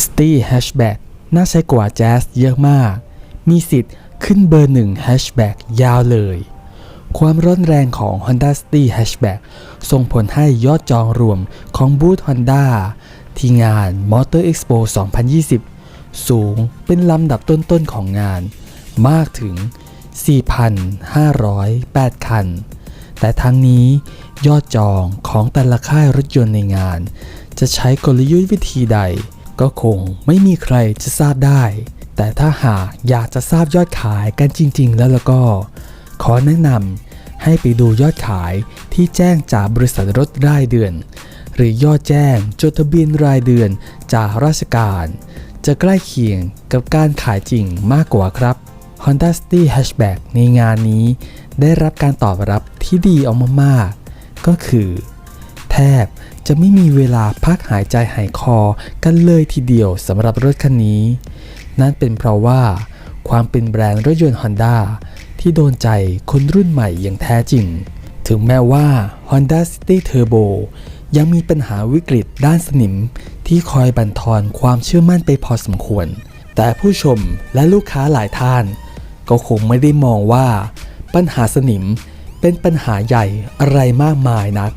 City Hatchback น่าใช้กว่า Jazz เยอะมาก มีสิทธิ์ขึ้นเบอร์หนึ่ง Hatchback ยาวเลย ความร้อนแรงของ Honda City Hatchback ส่งผลให้ยอดจองรวมของบูธ Honda ที่งาน Motor Expo 2020 สูงเป็นลำดับต้นๆของงาน มากถึง 4,508 คัน แต่ทั้งนี้ยอดจองของแต่ละค่ายรถยนต์ในงาน จะใช้กลยุทธ์วิธีใด ก็คงไม่มีใครจะทราบได้ แต่ถ้าหากอยากจะทราบยอดขายกันจริง ๆ แล้วแล้วก็ ขอแนะนำให้ไปดูยอดขายที่แจ้งจากบริษัทรถรายเดือน หรือยอดแจ้งจดทะเบียนรายเดือนจากราชการ จะใกล้เคียงกับการขายจริงมากกว่าครับ Honda City Hatchback ในงานนี้ ได้รับการตอบรับที่ดีออกมามากๆก็คือ แทบจะไม่มีเวลาพักหายใจหายคอกันเลยทีเดียวสำหรับรถคันนี้ นั่นเป็นเพราะว่า ความเป็นแบรนด์รถยนต์ Honda ที่โดนใจคนรุ่นใหม่อย่างแท้จริง ถึงแม้ว่า Honda City Turbo ยังมีปัญหาวิกฤตด้านสนิม ที่คอยบั่นทอนความเชื่อมั่นไปพอสมควร แต่ผู้ชมและลูกค้าหลายท่าน ก็คงไม่ได้มองว่า ปัญหาสนิมเป็นปัญหาใหญ่อะไรมากมายนัก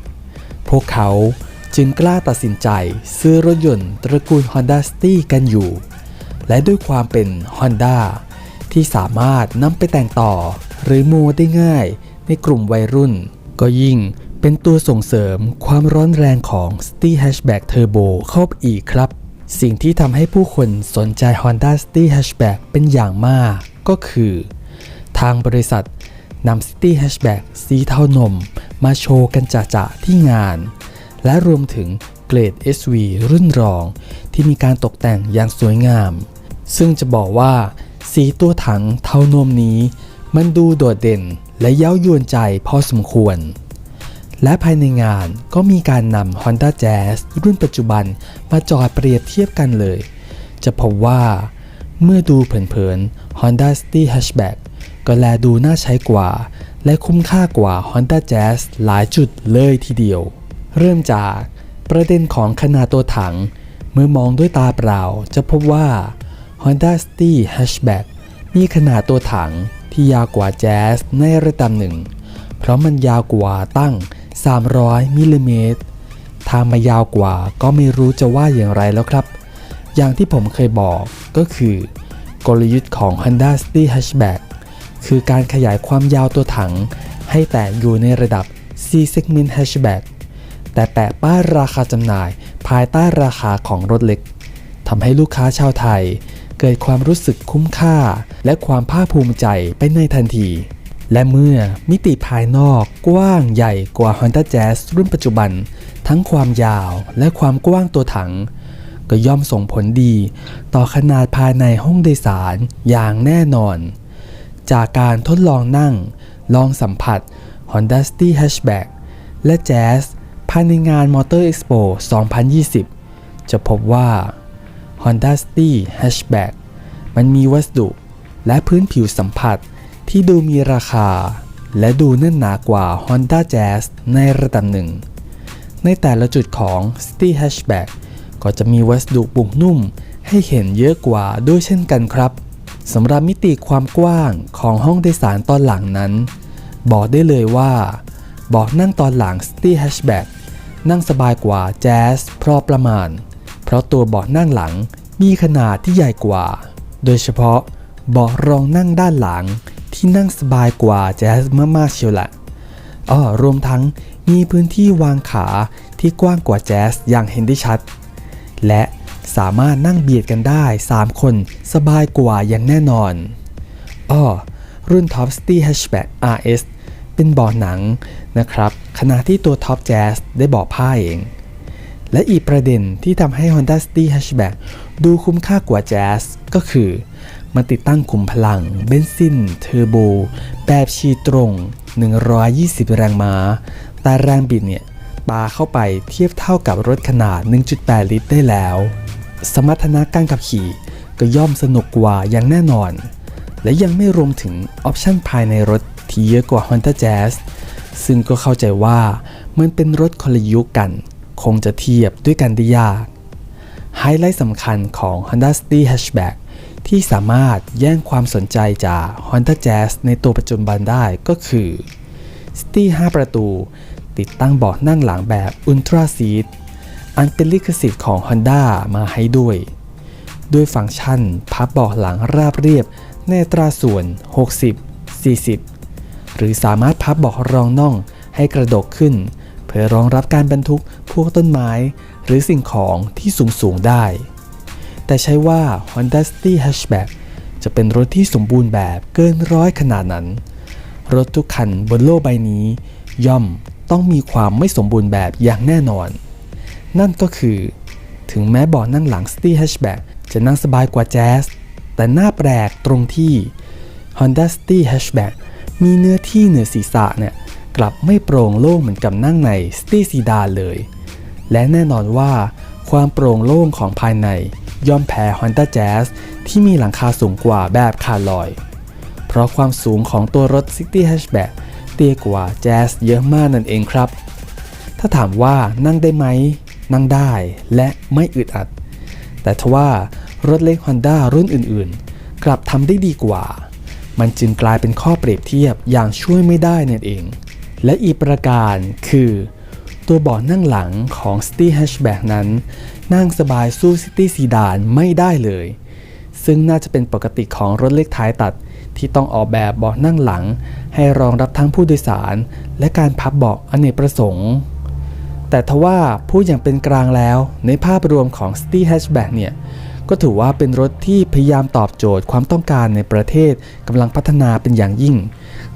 พวกเขาจึงกล้าตัดสินใจซื้อรถยนต์ตระกูล Honda City กันอยู่ และด้วยความเป็น Honda ที่สามารถนำไปแต่งต่อ หรือโมได้ง่ายในกลุ่มวัยรุ่น ก็ยิ่งเป็นตัวส่งเสริมความร้อนแรงของ City Hatchback Turbo เข้าไปอีกครับ สิ่งที่ทำให้ผู้คนสนใจ Honda City Hatchback เป็นอย่างมากก็คือ ทางบริษัท นำ City Hatchback สีเทานม มาโชว์กันจะๆที่งาน และรวมถึงเกรด SV รุ่นรอง ที่มีการตกแต่งอย่างสวยงาม ซึ่งจะบอกว่า สีตัวถังเทานมนี้ มันดูโดดเด่นและเย้ายวนใจพอสมควร และภายในงานก็มีการนำ Honda Jazz รุ่นปัจจุบันมาจอดเปรียบเทียบกันเลย จะพบว่า เมื่อดูเผินๆ Honda City Hatchback ก็แลดูน่าใช้กว่า และคุ้มค่ากว่า Honda Jazz หลายจุดเลยทีเดียว เริ่มจากประเด็นของขนาดตัวถัง เมื่อมองด้วยตาเปล่าจะพบว่า Honda City Hatchback มีขนาดตัวถังที่ยาวกว่า Jazz ในระดับหนึ่ง เพราะมันยาวกว่าตั้ง 300 มิลลิเมตรถ้ามายาวกว่าก็ไม่รู้จะว่าอย่างไรแล้วครับ อย่างที่ผมเคยบอกก็คือ กลยุทธ์ของ Honda City Hatchback คือการขยายความยาวตัวถัง ให้แตะอยู่ในระดับ C segment hatchback แต่แปะป้ายราคาจำหน่ายภายใต้ราคาของรถเล็กทำให้ลูกค้าชาวไทย เกิดความรู้สึกคุ้มค่า และความภาคภูมิใจไปในทันที และเมื่อมิติภายนอกกว้างใหญ่กว่า Honda Jazz รุ่นปัจจุบัน ทั้งความยาวและความกว้างตัวถัง ก็ย่อมส่งผลดี ต่อขนาดภายในห้องโดยสารอย่างแน่นอน จากการทดลองนั่ง ลองสัมผัส Honda City Hatchback และ Jazz ภายในงาน Motor Expo 2020 จะพบว่า Honda City Hatchback มันมีวัสดุ และพื้นผิวสัมผัสที่ดูมีราคา และดูแน่นหนากว่า Honda Jazz ในระดับหนึ่ง ในแต่ละจุดของ City Hatchback ก็จะมีวัสดุบุกนุ่มให้เห็นเยอะกว่าด้วยเช่นกันครับ สำหรับมิติความกว้างของห้องโดยสารตอนหลังนั้น บอกได้เลยว่าบอกนั่งตอนหลัง City Hatchback นั่งสบายกว่า Jazz พรอประมาณ เพราะตัวเบาะนั่งหลังมีขนาดที่ใหญ่กว่า โดยเฉพาะเบาะรองนั่งด้านหลังที่นั่งสบายกว่า Jazz มากๆเชียวละอ้อรวมทั้งมีพื้นที่วางขาที่กว้างกว่า Jazz อย่างเห็นได้ชัด และ สามารถนั่งเบียดกันได้ 3 คนสบายกว่าอย่างแน่นอนอ้อรุ่น Top City Hatchback RS เป็นบาะหนังนะครับขณะที่ตัว Top Jazz ได้เบาะผ้าเอง และอีกประเด็นที่ทำให้ Honda City Hatchback ดูคุ้มค่ากว่า Jazz ก็คือมันติดตั้งขุมพลัง เบนซิน เทอร์โบ แบบชีตรง 120 แรงม้า แต่แรงบิดเนี่ยปาเข้าไปเทียบเท่ากับรถขนาด 1.8 ลิตรได้แล้ว สมรรถนะการขับขี่ก็ย่อมสนุกกว่าอย่างแน่นอน และยังไม่รวมถึงออปชั่นภายในรถที่เยอะกว่า Honda Jazz ซึ่งก็เข้าใจว่ามันเป็นรถคนละยุคกัน คงจะเทียบด้วยกันได้ยาก ไฮไลท์สำคัญของ Honda City Hatchback ที่สามารถแย่งความสนใจจาก Honda Jazz ในตัวปัจจุบันได้ก็คือ City 5 ประตู ติดตั้งเบาะนั่งหลังแบบ Ultra Seat อันเป็นลิขสิทธิ์ของ Honda มาให้ด้วย ด้วยฟังก์ชันพับเบาะหลังราบเรียบในตราส่วน 60 40 หรือสามารถพับเบาะรองน่องให้กระดกขึ้น เพื่อรองรับการบรรทุกพวกต้นไม้ หรือสิ่งของที่สูงสูงได้ แต่ใช่ว่า Honda City Hatchback จะเป็นรถที่สมบูรณ์แบบเกินร้อยขนาดนั้น รถทุกคันบนโลกใบนี้ ย่อมต้องมีความไม่สมบูรณ์แบบอย่างแน่นอน นั่นก็คือ ถึงแม้เบาะนั่งหลัง City Hatchback จะนั่งสบายกว่า Jazz แต่น่าแปลกตรงที่ Honda City Hatchback มีเนื้อที่เหนือศีรษะเนี่ยกลับไม่โปร่งโล่งเหมือนกับนั่งใน City Sedan เลย และแน่นอนว่าความโปร่งโล่งของภายในย่อมแพ้ Honda Jazz ที่มีหลังคาสูงกว่าแบบคาร์ลอย เพราะความสูงของตัวรถ City Hatchback เตี้ยกว่า Jazz เยอะมากนั่นเองครับ ถ้าถามว่านั่งได้ไหม นั่งได้และไม่อึดอัด แต่ทว่ารถเล็ก Honda รุ่นอื่นๆ กลับทำได้ดีกว่า มันจึงกลายเป็นข้อเปรียบเทียบอย่างช่วยไม่ได้นั่นเอง และอีกประการคือ ตัวเบาะนั่งหลังของ City Hatchback นั้น นั่งสบายสู้ City Sedan ไม่ได้เลย ซึ่งน่าจะเป็นปกติของรถเล็กท้ายตัดที่ต้องออกแบบเบาะนั่งหลัง ให้รองรับทั้งผู้โดยสาร และการพับเบาะอเนกประสงค์ แต่ทว่าพูดอย่างเป็นกลางแล้วในภาพรวมของ City Hatchback เนี่ยก็ถือว่าเป็นรถที่พยายามตอบโจทย์ความต้องการในประเทศกำลังพัฒนาเป็นอย่างยิ่ง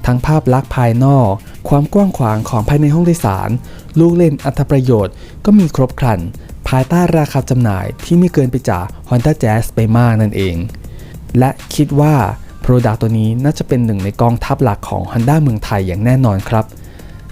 ทั้งภาพลักษณ์ภายนอก ความกว้างขวางของภายในห้องโดยสาร ลูกเล่นอัตประโยชน์ก็มีครบครัน ภายใต้ราคาจำหน่ายที่ไม่เกินไปจาก Honda Jazz ไปมากนั่นเอง และคิดว่า Product ตัวนี้น่าจะเป็นหนึ่งในกองทัพหลักของ Honda เมืองไทยอย่างแน่นอนครับ